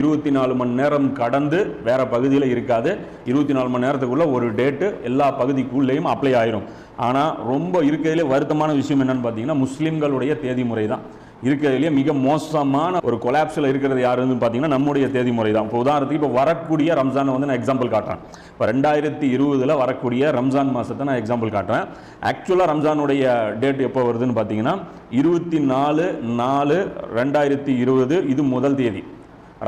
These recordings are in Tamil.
இருபத்தி நாலு மணி நேரம் கடந்து வேற பகுதியில் இருக்காது. இருபத்தி நாலு மணி நேரத்துக்குள்ளே ஒரு டேட்டு எல்லா பகுதிக்குள்ளேயும் அப்ளை ஆயிரும். ஆனால் ரொம்ப இருக்கிறதுலே வருத்தமான விஷயம் என்னன்னு பார்த்தீங்கன்னா முஸ்லீம்களுடைய தேதி முறை தான் இருக்கிறதுலேயே மிக மோசமான ஒரு கொலாப்ஸில் இருக்கிறது யாருன்னு பார்த்தீங்கன்னா நம்முடைய தேதி முறை தான் இப்போ உதாரணத்துக்கு இப்போ வரக்கூடிய ரம்ஜானை வந்து நான் எக்ஸாம்பிள் காட்டுறேன். இப்போ ரெண்டாயிரத்தி இருபதில் வரக்கூடிய ரம்ஜான் மாதத்தை நான் எக்ஸாம்பிள் காட்டுறேன். ஆக்சுவலாக ரம்ஜானுடைய டேட் எப்போ வருதுன்னு பார்த்தீங்கன்னா இருபத்தி நாலு நாலு ரெண்டாயிரத்தி இருபது இது முதல் தேதி.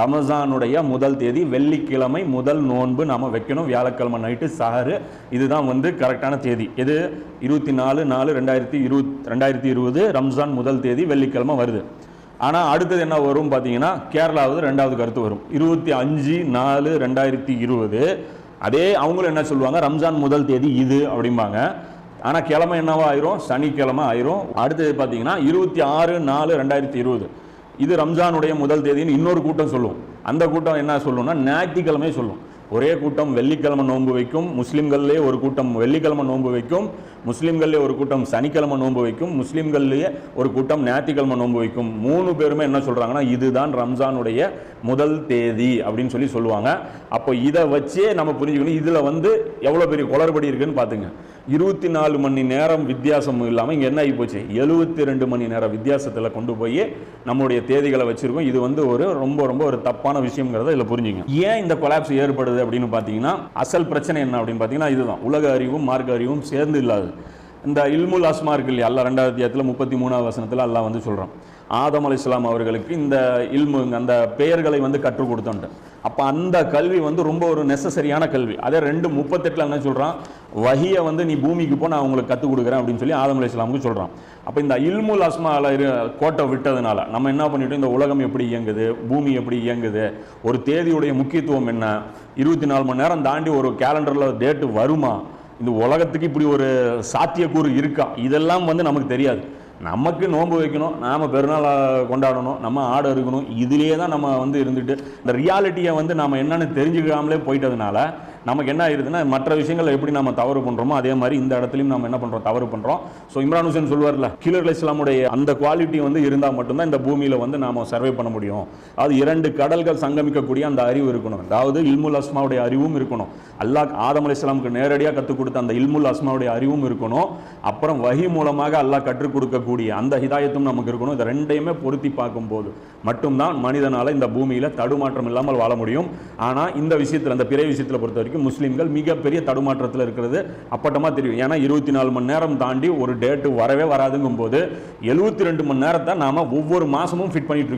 ரமஜானுடைய முதல் தேதி வெள்ளிக்கிழமை முதல் நோன்பு நாம் வைக்கணும். வியாழக்கிழமை நைட்டு சஹரு. இதுதான் வந்து கரெக்டான தேதி. இது இருபத்தி நாலு நாலு ரெண்டாயிரத்தி இருபத் ரெண்டாயிரத்தி இருபது ரம்ஜான் முதல் தேதி வெள்ளிக்கிழமை வருது. ஆனால் அடுத்தது என்ன வரும் பார்த்தீங்கன்னா கேரளாவது ரெண்டாவது கருத்து வரும். இருபத்தி அஞ்சு நாலு ரெண்டாயிரத்தி இருபது. அதே அவங்களும் என்ன சொல்லுவாங்க? ரம்ஜான் முதல் தேதி இது அப்படிம்பாங்க. ஆனால் கிழமை என்னவா ஆயிரும்? சனிக்கிழமை ஆயிரும். அடுத்தது பார்த்தீங்கன்னா இருபத்தி ஆறு நாலு ரெண்டாயிரத்தி இருபது. இது ரம்ஜானுடைய முதல் தேதின்னு இன்னொரு கூட்டம் சொல்லும். அந்த கூட்டம் என்ன சொல்லும்னா ஞாயிற்றுக்கிழமை சொல்லும். ஒரே கூட்டம் வெள்ளிக்கிழமை நோன்பு வைக்கும். முஸ்லீம்கள்லேயே ஒரு கூட்டம் வெள்ளிக்கிழமை நோன்பு வைக்கும். முஸ்லீம்கள்லேயே ஒரு கூட்டம் சனிக்கிழமை நோன்பு வைக்கும் முஸ்லீம்கள்லேயே ஒரு கூட்டம் ஞாயிற்றுக்கிழமை நோன்பு வைக்கும். மூணு பேருமே என்ன சொல்கிறாங்கன்னா இதுதான் ரம்ஜானுடைய முதல் தேதி அப்படின்னு சொல்லி சொல்லுவாங்க. அப்போ இதை வச்சே நம்ம புரிஞ்சுக்கணும் இதில் வந்து எவ்வளோ பெரிய குளறுபடி இருக்குன்னு பார்த்துங்க இருபத்தி நாலு மணி நேரம் வித்தியாசம் இல்லாமல் இங்கே என்ன ஆகி போச்சு? எழுபத்தி ரெண்டு மணி நேரம் வித்தியாசத்தில் கொண்டு போய் நம்மளுடைய தேதிகளை வச்சுருக்கோம். இது வந்து ஒரு ரொம்ப ரொம்ப ஒரு தப்பான விஷயங்கிறத இதில் புரிஞ்சுங்க. ஏன் இந்த கொலாப்ஸ் ஏற்படுது அப்படின்னு பார்த்தீங்கன்னா அசல் பிரச்சனை என்ன அப்படின்னு பார்த்தீங்கன்னா இதுதான். உலக அறிவும் மார்க்க அறிவும் சேர்ந்து இல்லாது இந்த இல்முல் அஸ்மா இருக்கு இல்லையா? அல்லா ரெண்டாவது அத்தியாயத்தில் முப்பத்தி மூணாவது வசனத்தில் அல்லா வந்து சொல்கிறான் ஆதம் அலி இஸ்லாம் அவர்களுக்கு இந்த இல்மு அந்த பெயர்களை வந்து கற்றுக் கொடுத்தோன்ட்டு. அப்போ அந்த கல்வி வந்து ரொம்ப ஒரு நெசசரியான கல்வி. அதே ரெண்டு முப்பத்தெட்டில் என்ன சொல்கிறான் வகியை வந்து நீ பூமிக்கு போ நான் உங்களுக்கு கற்றுக் கொடுக்குறேன் அப்படின்னு சொல்லி ஆதம் அலி இஸ்லாமுக்கு சொல்கிறான் அப்போ இந்த இல்முல் அஸ்மாவில் இரு கோட்டை விட்டதுனால நம்ம என்ன பண்ணிட்டோம்? இந்த உலகம் எப்படி இயங்குது? பூமி எப்படி இயங்குது? ஒரு தேதியுடைய முக்கியத்துவம் என்ன? இருபத்தி நாலு மணி நேரம் தாண்டி ஒரு கேலண்டரில் டேட்டு வருமா? இந்த உலகத்துக்கு இப்படி ஒரு சாத்தியக்கூறு இருக்கா? இதெல்லாம் வந்து நமக்கு தெரியாது. நமக்கு நோன்பு வைக்கணும் நாம் பெருநாள் கொண்டாடணும் நம்ம ஆடு இருக்கணும் இதுலேயே தான் நம்ம வந்து இருந்துட்டு இந்த ரியாலிட்டியை வந்து நாம் என்னென்னு தெரிஞ்சுக்காமலே போயிட்டதுனால நமக்கு என்ன ஆயிருதுன்னா மற்ற விஷயங்களை எப்படி நம்ம தவறு பண்ணுறோமோ அதே மாதிரி இந்த இடத்துலையும் நம்ம என்ன பண்ணுறோம் தவறு பண்ணுறோம் ஸோ இம்ரான் ஹுசேன் சொல்லுவார்ல கிலர் இஸ்லாமுடைய அந்த குவாலிட்டி வந்து இருந்தால் மட்டும்தான் இந்த பூமியில் வந்து நாம் சர்வே பண்ண முடியும். அது இரண்டு கடல்கள் சங்கமிக்கக்கூடிய அந்த அறிவு இருக்கணும். அதாவது இல்முல் அஸ்மாவுடைய அறிவும் இருக்கணும். அல்லாஹ் ஆதம் அலி இஸ்லாமுக்கு நேரடியாக கற்றுக் கொடுத்த அந்த இல்முல் அஸ்மாவுடைய அறிவும் இருக்கணும். அப்புறம் வகி மூலமாக அல்லாஹ் கற்றுக் கொடுக்கக்கூடிய அந்த ஹிதாயத்தும் நமக்கு இருக்கணும். இதை ரெண்டையுமே பொருத்தி பார்க்கும்போது மட்டும்தான் மனிதனால் இந்த பூமியில் தடுமாற்றம் இல்லாமல் வாழ முடியும். ஆனால் இந்த விஷயத்தில் அந்த பிறை விஷயத்தில் பொறுத்த வரைக்கும் முஸ்லீம்கள் மிகப்பெரிய தடுமாற்றத்தில் இருக்கிறது. அப்பட்டமா தெரியும். ஏன்னா இருபத்தி நாலு மணி நேரம் தாண்டி ஒரு டேட்டு வரவே வராதுங்கும் போது எழுபத்தி ரெண்டு மணி நேரத்தை நாம ஒவ்வொரு மாசமும் ஃபிட் பண்ணிட்டு